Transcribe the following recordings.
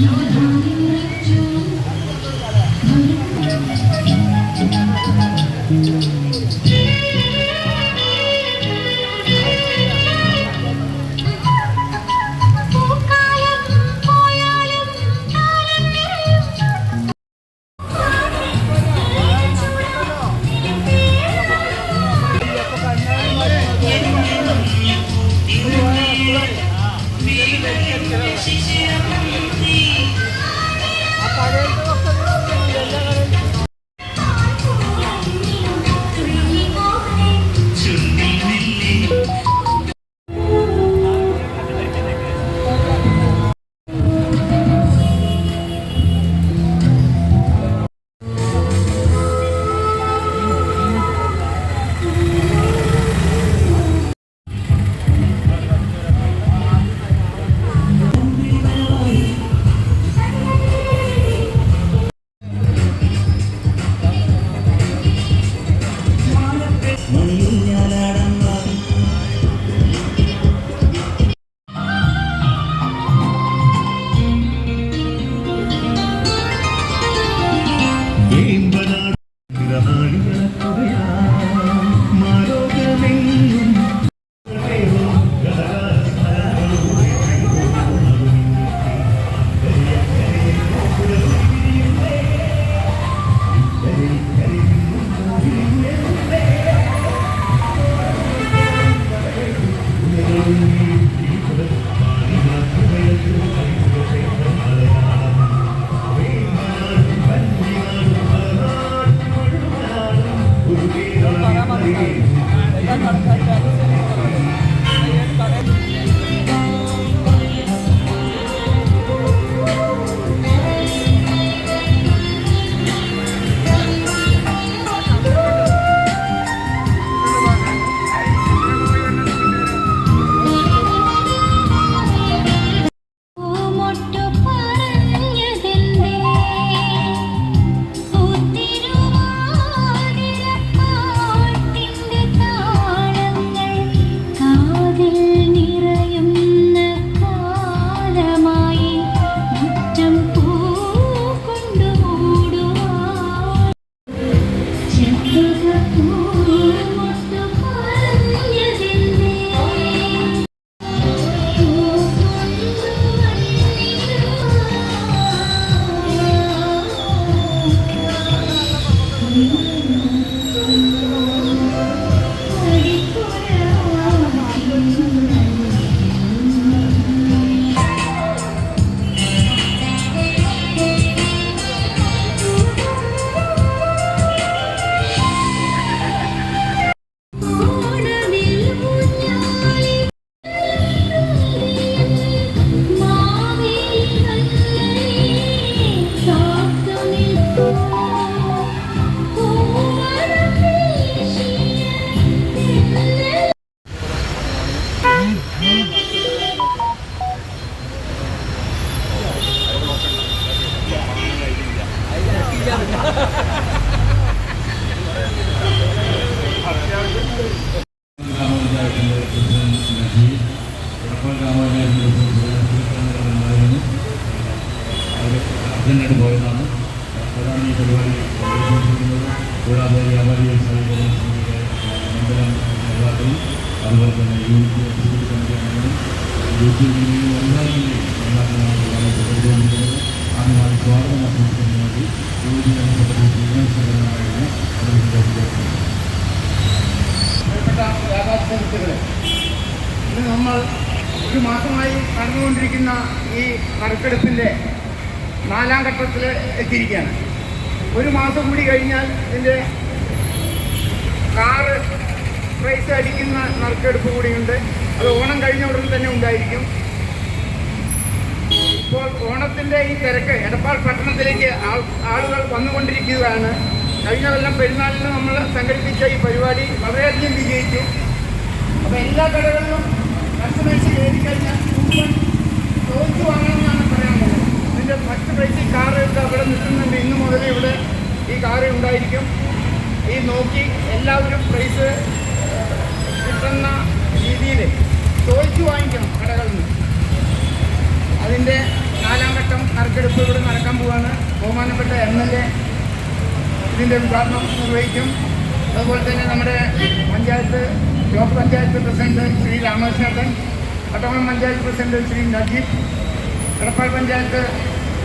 Yeah. Gracias. അതുപോലെ തന്നെ ഇന്ന് നമ്മൾ ഒരു മാസമായി നടന്നുകൊണ്ടിരിക്കുന്ന ഈ നറുക്കെടുപ്പിന്റെ നാലാം ഘട്ടത്തിൽ എത്തിയിരിക്കുകയാണ്. ഒരു മാസം കൂടി കഴിഞ്ഞാൽ ഇതിന്റെ കാറ് പ്രൈസ് അടിക്കുന്ന നറുക്കെടുപ്പ് കൂടിയുണ്ട്. അത് ഓണം കഴിഞ്ഞ ഉടനെ തന്നെ ഉണ്ടായിരിക്കും. ഇപ്പോൾ ഓണത്തിന്റെ ഈ തിരക്ക് എടപ്പാൾ പട്ടണത്തിലേക്ക് ആളുകൾ വന്നുകൊണ്ടിരിക്കുകയാണ്. കഴിഞ്ഞ കൊല്ലം പെരുന്നാളിന് നമ്മൾ സംഘടിപ്പിച്ച ഈ പരിപാടി വളരെയധികം വിജയിച്ചു. അപ്പോൾ എല്ലാ കടകളിലും കസ്റ്റമേഴ്സ് കയറി കഴിഞ്ഞാൽ കൂപ്പൺ വാങ്ങണമെന്നാണ് പറയാനുള്ളത്. അതിന്റെ ഫസ്റ്റ് പ്രൈസ് എടുത്ത് അവിടെ നിൽക്കുന്നുണ്ട്. ഇന്ന് മുതൽ ഇവിടെ ഈ കാറ് ഉണ്ടായിരിക്കും. ഈ നോക്കി എല്ലാവരും പ്രൈസ് കിട്ടുന്ന രീതിയിൽ ചോദിച്ചു വാങ്ങിക്കണം കടകളിൽ നിന്ന് അതിന്റെ നാലാം ഘട്ടം നറുക്കെടുപ്പ് ഇവിടെ നടക്കാൻ പോവാണ് ബഹുമാനപ്പെട്ട എം എൽ എ ഇതിന്റെ ഉദ്ഘാടനം നിർവഹിക്കും. അതുപോലെ തന്നെ നമ്മുടെ panchayat block panchayat president Shri Ramakrishnan Pattanam panchayat president Shri Najeeb Edappal panchayat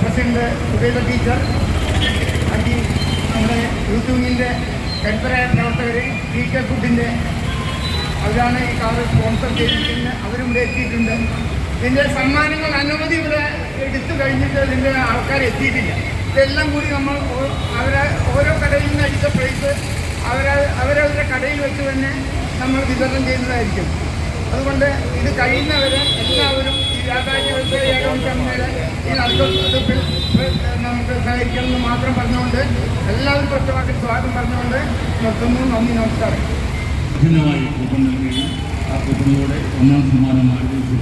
president Subaida teacher അതി നമ്മുടെ യൂത്ത് യൂണിയന്റെ കരുത്തരായ പ്രവർത്തകർ ടി കെ ഫുഡിന്റെ അവരാണ് ഈ കാർ സ്പോൺസർ ചെയ്തിരിക്കുന്നത്. അവരും ഇവിടെ എത്തിയിട്ടുണ്ട്. ഇതിന്റെ സമ്മാനങ്ങൾ അനവധി ഇവിടെ എടുത്തു കഴിഞ്ഞിട്ട് ഇതിന്റെ ആൾക്കാർ എത്തിയിട്ടില്ല. ഇതെല്ലാം കൂടി നമ്മൾ അവരെ ഓരോ കടയിൽ നിന്ന് അടിച്ച പ്രൈസ് അവരെ അവരവരുടെ കടയിൽ വെച്ച് തന്നെ നമ്മൾ വിതരണം ചെയ്യുന്നതായിരിക്കും. അതുകൊണ്ട് ഇത് കഴിയുന്നവരെ എല്ലാവരും ഈ വ്യാപാരി വ്യവസായ ഏകോപന ഈ നമുക്ക് നമുക്ക് സഹകരിക്കണമെന്ന് മാത്രം പറഞ്ഞുകൊണ്ട് എല്ലാവരും ഒറ്റവാക്കിൽ സ്വാഗതം പറഞ്ഞുകൊണ്ട് നിർത്തുന്നു. നന്ദി നമസ്കാരം. കഠിനമായി ആ ഒന്നാം സമ്മാനം മാരുതി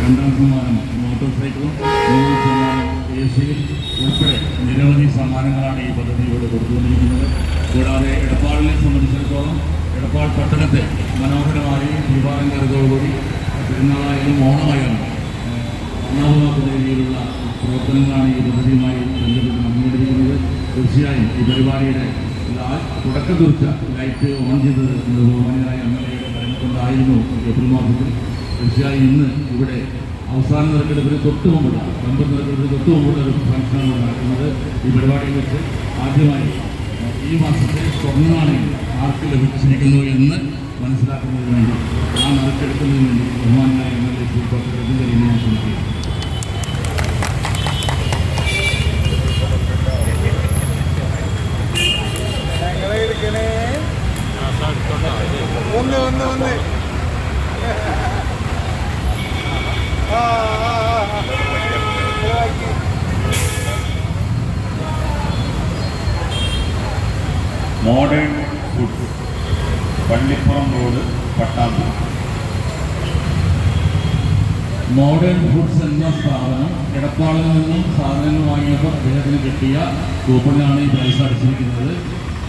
രണ്ടാം സമ്മാനം മോട്ടോർ സൈക്കിളും മൂന്നാം സമ്മാനം ഉൾപ്പെടെ നിരവധി സമ്മാനങ്ങളാണ് ഈ പദ്ധതിയിലൂടെ കൊടുത്തുകൊണ്ടിരിക്കുന്നത്. കൂടാതെ എടപ്പാളിനെ സംബന്ധിച്ചിടത്തോളം എടപ്പാൾ പട്ടണത്തെ മനോഹരമായി ദീപാലങ്കാരത്തോടുകൂടി പെരുന്നാളായാലും ഓണമായാലും ഒന്നാമതാക്കുന്ന രീതിയിലുള്ള പ്രവർത്തനങ്ങളാണ് ഈ പദ്ധതിയുമായി ബന്ധപ്പെട്ട് നടന്നുകൊണ്ടിരിക്കുന്നത് തീർച്ചയായും ഈ പരിപാടിയുടെ തുടക്കം കുറിച്ച ലൈറ്റ് ഓൺ ചെയ്തത് ബഹുമാനായ എം എൽ എയുടെ ഭരണക്കൊണ്ടായിരുന്നു ഏപ്രിൽ മാസത്തിൽ. തീർച്ചയായും ഇന്ന് ഇവിടെ അവസാന നിരക്കെടുപ്പിന് തൊട്ട് മുമ്പുള്ള നമ്പർ നിരക്കെടുപ്പിന് തൊട്ട് മുമ്പുള്ള ഒരു ഫംഗ്ഷനാണ് നടക്കുന്നത് ഈ പരിപാടിയിൽ വെച്ച് ആദ്യമായി ഈ മാസത്തെ സ്വർണനാണയം ആർക്ക് ലഭിച്ചിരിക്കുന്നു എന്ന് മനസ്സിലാക്കുന്നതിന് വേണ്ടി ആ നറുക്കെടുക്കുന്നതിന് വേണ്ടി ബഹുമാനായ M L A Shri doctor ഞാൻ ശ്രമിക്കുകയാണ് ഒന്ന് ഒന്ന് ഒന്ന് ആ, ആ, ആ, ആ. ചെലവാക്കി. Modern food Pallippuram road Pattambi. Modern foods എന്ന സ്ഥാപനം എടപ്പാളിൽ നിന്നും സാധനങ്ങൾ വാങ്ങിയപ്പോൾ അദ്ദേഹത്തിന് കിട്ടിയ കൂപ്പണിലാണ് ഈ പ്രൈസ് അടിച്ചിരിക്കുന്നത്.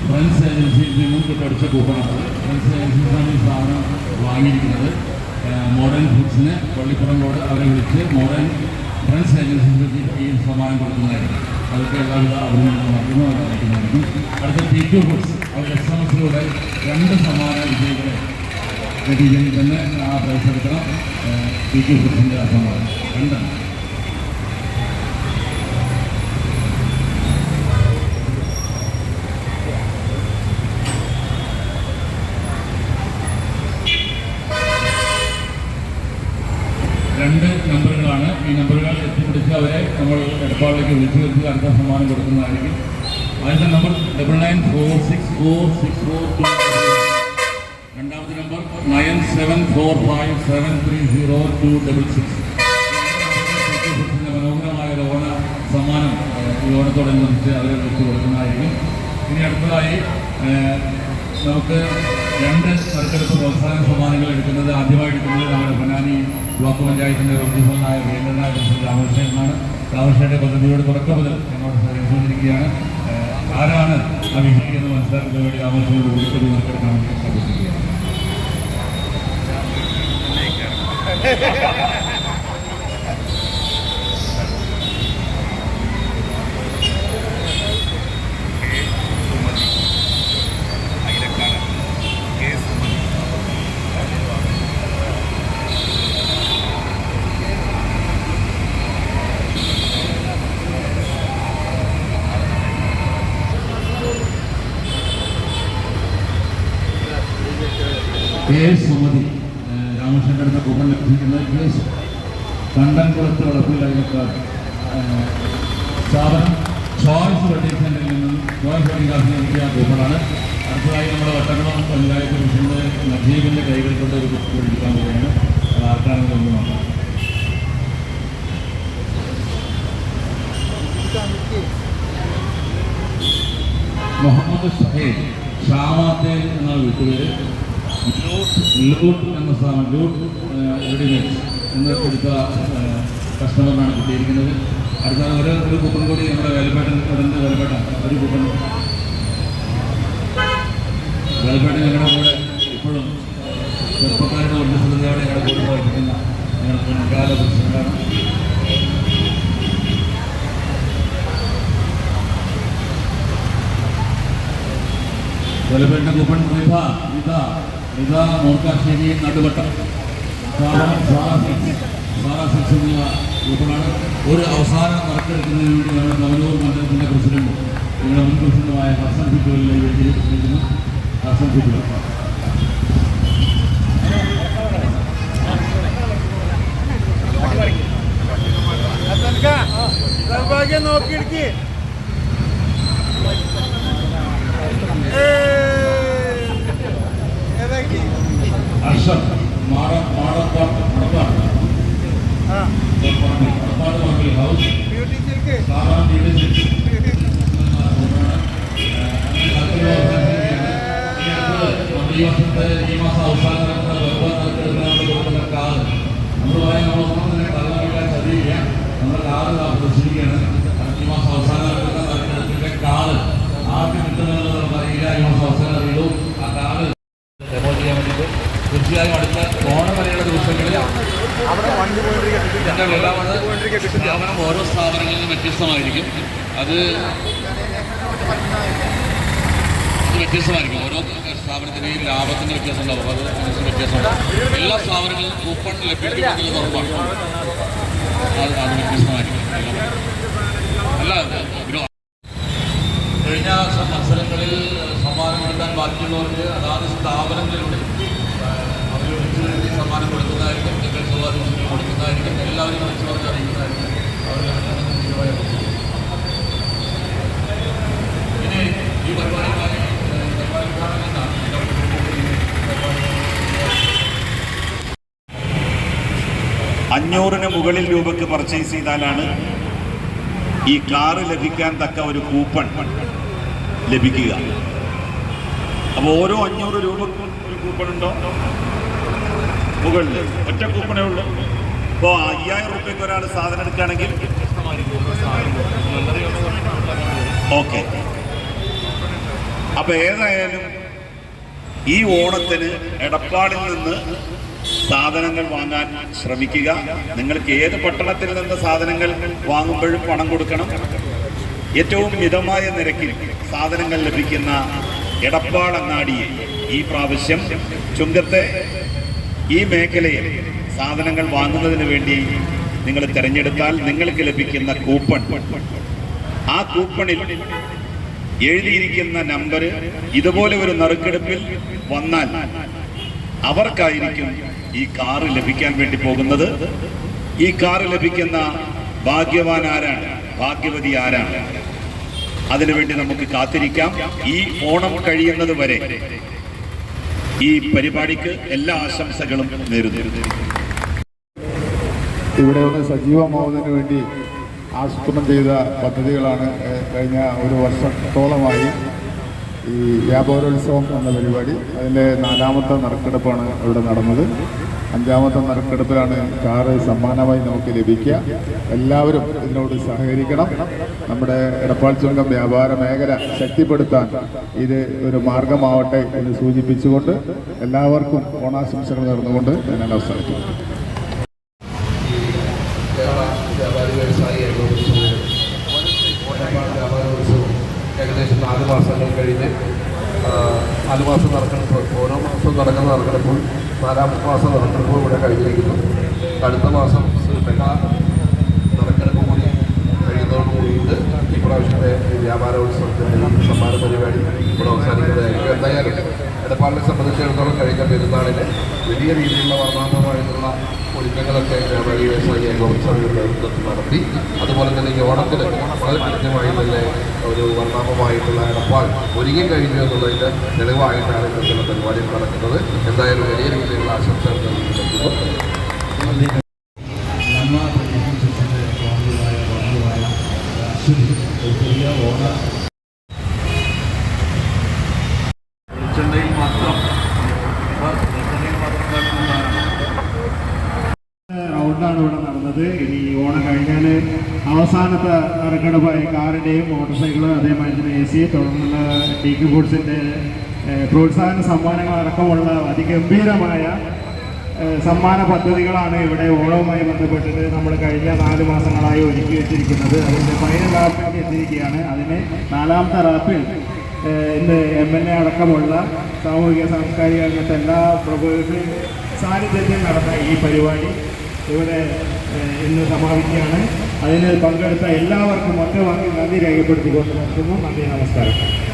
ഫ്രണ്ട്സ് ഏജൻസിയിൽ നിന്നും കിട്ടടിച്ച കൂപ്പണാണ് ഫ്രണ്ട്സ് ഏജൻസിയിലാണ് ഈ സാധനം വാങ്ങിയിരിക്കുന്നത്. മോഡേൺ ഫുഡ്സിന് പള്ളിപ്പുറം റോഡ് അവരെ വിളിച്ച് മോഡേൺ ഫ്രണ്ട്സ് ഏജൻസിയിൽ ഈ സമ്മാനം കൊടുക്കുന്നതായിരിക്കും. അതൊക്കെ എല്ലാവിധ അഭിനന്ദനവും അറിയിക്കുന്നതായിരിക്കും അടുത്ത രണ്ട് സമാന വിജയികളെ തന്നെ ആ പ്രൈസ് എടുക്കണം ടി ക്യു ഫുഡ്സിന്റെ സമ്മാനം രണ്ടെണ്ണം രണ്ട് നമ്പറുകളാണ് ഈ നമ്പറുകൾ എത്തിപ്പിടിച്ച് അവരെ നമ്മൾ എടപ്പാളിലേക്ക് വിളിച്ചു വരുത്തി അടുത്ത സമ്മാനം കൊടുക്കുന്നതായിരിക്കും. ആദ്യത്തെ number double nine four six four six four two രണ്ടാമത്തെ number nine seven four five seven three zero two double six മനോഹരമായ ലോണ സമ്മാനം ഓണത്തോടനുബന്ധിച്ച് അവരെ വിളിച്ചു കൊടുക്കുന്നതായിരിക്കും. ഇനി അടുത്തതായി നമുക്ക് രണ്ട് നറുക്കെടുപ്പ് പ്രോത്സാഹന സമ്മാനങ്ങൾ എടുക്കുന്നത് ആദ്യമായി ബ്ലോക്ക് പഞ്ചായത്തിന്റെ വേണ്ടനായ പ്രസിഡന്റ് രാമകൃഷ്ണനാണ് രാമകൃഷ്ണന്റെ പദ്ധതിയോട് തുടക്കം മുതൽ ഞങ്ങളോട് സഹകരിച്ചുകൊണ്ടിരിക്കുകയാണ്. ആരാണ് ആ വിഷയം എന്ന് മനസ്സിലാക്കുന്നതിന് വേണ്ടി രാമകൃഷ്ണനോട് വിളിച്ചൊരു നറുക്കെടുക്കാൻ വേണ്ടി അഭ്യർത്ഥിക്കുകയാണ് കെ എസ് സുമതി ഏഹ് രാമകൃഷ്ണന്റെ അടുത്ത കൂപ്പൺ ലഭിക്കുന്നത് കെ എസ് കണ്ടൻകുളത്ത് വളപ്പിലകക്കാർ സ്ഥാപനം ചോയ്സ് വെഡിങ് സെന്ററിൽ നിന്നും ചോയ്സ് വെഡിങ് ക്ലാസ്സിൽ നൽകിയ കൂപ്പണാണ് അടുത്തതായി നമ്മുടെ വട്ടക്കുളം പഞ്ചായത്ത് പ്രസിഡന്റ് നജീബിന്റെ കൈകൾ കൊണ്ട് ഒരു ബുക്ക് എടുക്കാൻ പോവുകയാണ്. അത് ആർക്കാണെന്ന് ഒന്ന് നോക്കാം. മുഹമ്മദ് ഷഹീദ് ഷാമാത്തേൽ എന്നാണ് വീട്ടുപേര് ലൂട്ട് ലൂട്ട് എന്ന സ്ഥാപനം ലൂട്ട് റെഡിമേഡ്സ് എന്ന് എടുത്ത കസ്റ്റമറിനാണ് കിട്ടിയിരിക്കുന്നത്. അടുത്ത ഒരു ഒരു കൂപ്പൺ കൂടി നമ്മുടെ വേലപ്പേട്ടൻ അതിന്റെ വേലപ്പേട്ട ഒരു കൂപ്പൺ. വേലപ്പേട്ടൻ ഞങ്ങളുടെ കൂടെ ഇപ്പോഴും ചെറുപ്പക്കാരുടെ ഉന്നതയോടെ ഞങ്ങളുടെ കൂടെ പ്രവർത്തിക്കുന്ന ഞങ്ങളുടെ മുൻകാല പ്രസിഡന്റാണ് വെലപ്പേട്ട കൂപ്പൺ റിത റിത റിത മോർക്കാശ്ശേരി നടുവട്ടം. സ്ഥാപനം സാറാ സിക്സ് സാറാ സിക്സ് എന്നുള്ള കൂപ്പണാണ് ഒരു അവസാനം നറുക്കെടുക്കുന്നതിന് വേണ്ടി നമ്മുടെ തവനൂർ മണ്ഡലത്തിന്റെ പ്രസിഡന്റ് നിങ്ങളുടെ മുൻ പ്രസിഡന്റുമായ ഹർസൻ ഫിറ്റുകളിലേക്ക് ഹർസൻ ഫിറ്റുകൾ അതെനിക്കാ സൗഭാഗ്യം നോക്കിയെടുക്ക് ഏതാക്കി അർഷർ മാട മാടപ്പാട്ട് മടപ്പാട്ട് ആ Madappattu Marakkal house beauty silk സ്ഥാപനം ഡീലർഷിപ്പ് ഈ വർഷത്തെ ഈ മാസം അവസാനം കൊടുക്കുന്ന കാറ് നമ്മൾ പറയാൻ നമ്മൾ ഒന്നും തന്നെ കള്ളമില്ല ചതിയില്ല നമ്മുടെ കാറ് പ്രദർശിപ്പിക്കുകയാണ് ഈ മാസം അവസാനം നടക്കുന്ന നറുക്കെടുപ്പിന്റെ കാറ് ആർക്ക് കിട്ടുമെന്നുള്ളത് നമുക്കറിയില്ല ഈ മാസം അവസാനം അറിയുള്ളൂ ആ കാറ് ഡെമോ ചെയ്യാൻ വേണ്ടിയിട്ട് തീർച്ചയായും അടുത്ത ഓണം വരെയുള്ള ദിവസങ്ങളിൽ അവിടെ വണ്ടി പോയിട്ടിരിക്കുക ഇതിന്റെ വിളവ് സ്ഥാപനം ഓരോ സ്ഥാപനങ്ങളിൽ നിന്നും വ്യത്യസ്തമായിരിക്കും. അത് വ്യത്യസ്തമായിരിക്കും. ഓരോ സ്ഥാപനത്തിന്റെയും ലാഭത്തിന്റെ വ്യത്യാസം ഉണ്ടാവും. അത് വ്യത്യാസമുണ്ടാവും എല്ലാ സ്ഥാപനങ്ങളും കൂപ്പൺ ലഭ്യമാക്കുന്നത് ഉറപ്പാണ്. അത് അത് വ്യത്യസ്തമായിരിക്കും. അല്ല കഴിഞ്ഞ മത്സരങ്ങളിൽ സമ്മാനം കൊടുക്കാൻ ബാക്കിയുള്ളവർക്ക് അതാത് സ്ഥാപനങ്ങളിലൂടെ അവർ സമ്മാനം കൊടുക്കുന്നതായിരിക്കും നിങ്ങൾ സ്വാധീനം കൊടുക്കുന്നതായിരിക്കും എല്ലാവരും വിളിച്ചു അറിയുന്നതായിരിക്കും അവരുടെ അഞ്ഞൂറിന് മുകളിൽ രൂപക്ക് പർച്ചേസ് ചെയ്താലാണ് ഈ കാറ് ലഭിക്കാൻ തക്ക ഒരു കൂപ്പൺ ലഭിക്കുക. അപ്പോൾ ഓരോ അഞ്ഞൂറ് രൂപക്കും ഒരു കൂപ്പൺ ഉണ്ടോ? മുകളിൽ ഒറ്റ കൂപ്പണേ ഉള്ളൂ. ഇപ്പോൾ അയ്യായിരം രൂപയ്ക്ക് ഒരാൾ സാധനം എടുക്കുകയാണെങ്കിൽ ഓക്കെ. അപ്പൊ ഏതായാലും ഈ ഓണത്തിന് എടപ്പാടിൽ നിന്ന് സാധനങ്ങൾ വാങ്ങാൻ ശ്രമിക്കുക. നിങ്ങൾക്ക് ഏത് പട്ടണത്തിൽ നിന്ന് സാധനങ്ങൾ വാങ്ങുമ്പോഴും പണം കൊടുക്കണം. ഏറ്റവും മിതമായ നിരക്കിൽ സാധനങ്ങൾ ലഭിക്കുന്ന എടപ്പാടങ്ങാടിയെ ഈ പ്രാവശ്യം ചുങ്കത്തെ ഈ മേഖലയിൽ സാധനങ്ങൾ വാങ്ങുന്നതിന് വേണ്ടി നിങ്ങൾ തിരഞ്ഞെടുത്താൽ നിങ്ങൾക്ക് ലഭിക്കുന്ന കൂപ്പൺ. ആ കൂപ്പണിൽ എഴുതിയിരിക്കുന്ന നമ്പർ ഇതുപോലെ ഒരു നറുക്കെടുപ്പിൽ വന്നാൽ അവർക്കായിരിക്കും ഈ കാറ് ലഭിക്കാൻ വേണ്ടി പോകുന്നത്. ഈ കാറ് ലഭിക്കുന്ന ഭാഗ്യവാൻ ആരാണ്? ഭാഗ്യവതി ആരാണ്? അതിനുവേണ്ടി നമുക്ക് കാത്തിരിക്കാം. ഈ ഓണം കഴിയുന്നത് വരെ ഈ പരിപാടിക്ക് എല്ലാ ആശംസകളും നേരുന്നു. ഇവിടെ ഒന്ന് സജീവമാവുന്നതിന് വേണ്ടി ആസൂത്രണം ചെയ്ത പദ്ധതികളാണ് കഴിഞ്ഞ ഒരു വർഷത്തോളമായി ഈ വ്യാപാരോത്സവം എന്ന പരിപാടി. അതിന്റെ നാലാമത്തെ നറുക്കെടുപ്പാണ് ഇവിടെ നടന്നത്. അഞ്ചാമത്തെ നറുക്കെടുപ്പിലാണ് കാറ് സമ്മാനമായി നമുക്ക് ലഭിക്കുക. എല്ലാവരും ഇതിനോട് സഹകരിക്കണം. നമ്മുടെ എടപ്പാൾ ചുങ്കം വ്യാപാര മേഖല ശക്തിപ്പെടുത്താൻ ഇത് ഒരു മാർഗമാവട്ടെ എന്ന് സൂചിപ്പിച്ചുകൊണ്ട് എല്ലാവർക്കും ഓണാശംസകൾ നേർന്നുകൊണ്ട് ഞാൻ അവസാനിക്കുന്നു കേരള വ്യാപാരി വ്യവസായി ഏകോപനസമിതി ഓണപ്പാട് വ്യാപാരോത്സവം ഏകദേശം നാല് മാസങ്ങൾ കഴിഞ്ഞ് ആ, നാല് മാസം നടക്കണപ്പോൾ ഓരോ മാസവും നടക്കുന്ന നടക്കണപ്പോൾ നാലാം മാസം നടക്കണപ്പോൾ ഇവിടെ കഴിഞ്ഞിരിക്കുന്നു. അടുത്ത മാസം മെഗാ കൂടി കഴിയുന്നതോട് കൂടിയിട്ട് ഈ പ്രാവശ്യത്തെ വ്യാപാരോത്സവത്തിന്റെ സമ്മാന പരിപാടി ഇവിടെ അവസാനിക്കുന്നതായിരിക്കും. എന്തായാലും എടപ്പാളിനെ സംബന്ധിച്ചിടത്തോളം കഴിഞ്ഞ പെരുന്നാളിന് വലിയ രീതിയിലുള്ള വർണാഭമായിട്ടുള്ള ഒരുക്കങ്ങളൊക്കെ വ്യാപാരി വ്യവസായി ഏകോപനസഭയുടെ നേതൃത്വത്തിൽ നടത്തി. അതുപോലെ തന്നെ ഈ ഓണത്തിന് വളരെ കൃത്യമായി തന്നെ ഒരു വർണാഭമായിട്ടുള്ള എടപ്പാൾ ഒരുങ്ങി കഴിഞ്ഞു എന്നുള്ളതിന്റെ തെളിവായിട്ടാണ് ഇന്നത്തെ പരിപാടികൾ നടക്കുന്നത്. എന്തായാലും വലിയ രീതിയിലുള്ള ആശംസകൾ നൽകുന്നു നന്മ പ്രതീക്ഷിച്ചതിന്റെ ഭാഗമായ ഭാഗമായ അശ്വതി ഒരു ചെറിയ ഓണ വെളിച്ചെണ്ണയിൽ മാത്രം ഇപ്പൊ വെളിച്ചെണ്ണയിൽ മാത്രം കാണുന്നതാണ് റൗണ്ടാണ് ഇവിടെ നടന്നത് ഇനി ഓണം കഴിഞ്ഞാൽ അവസാനത്തെ നറുക്കെടുപ്പായി കാറിന്റെയും മോട്ടോർ സൈക്കിളും അതേമാതിരി തന്നെ എ സി തുടർന്നുള്ള ഡി കെ ഫുഡ്സിന്റെ പ്രോത്സാഹന സമ്മാനങ്ങൾ അടക്കമുള്ള അതിഗംഭീരമായ സമ്മാന പദ്ധതികളാണ് ഇവിടെ ഓണവുമായി ബന്ധപ്പെട്ടിട്ട് നമ്മൾ കഴിഞ്ഞ നാല് മാസങ്ങളായി ഒരുക്കി വെച്ചിരിക്കുന്നത്. അതിന്റെ ഫൈനൽ റാപ്പിലേക്ക് എത്തിയിരിക്കുകയാണ്. അതിന് നാലാമത്തെ റാപ്പിൽ ഇന്ന് എം എൽ എ അടക്കമുള്ള സാമൂഹിക സാംസ്കാരിക രംഗത്തെ എല്ലാ പ്രമുഖരുടെ സാന്നിധ്യത്തിൽ നടന്ന ഈ പരിപാടി. ഇവിടെ ഇന്ന് സമാപിക്കുകയാണ്. അതിന് പങ്കെടുത്ത എല്ലാവർക്കും ഒറ്റ നന്ദി രേഖപ്പെടുത്തിക്കൊണ്ട് നിർത്തുന്നു. നന്ദി നമസ്കാരം.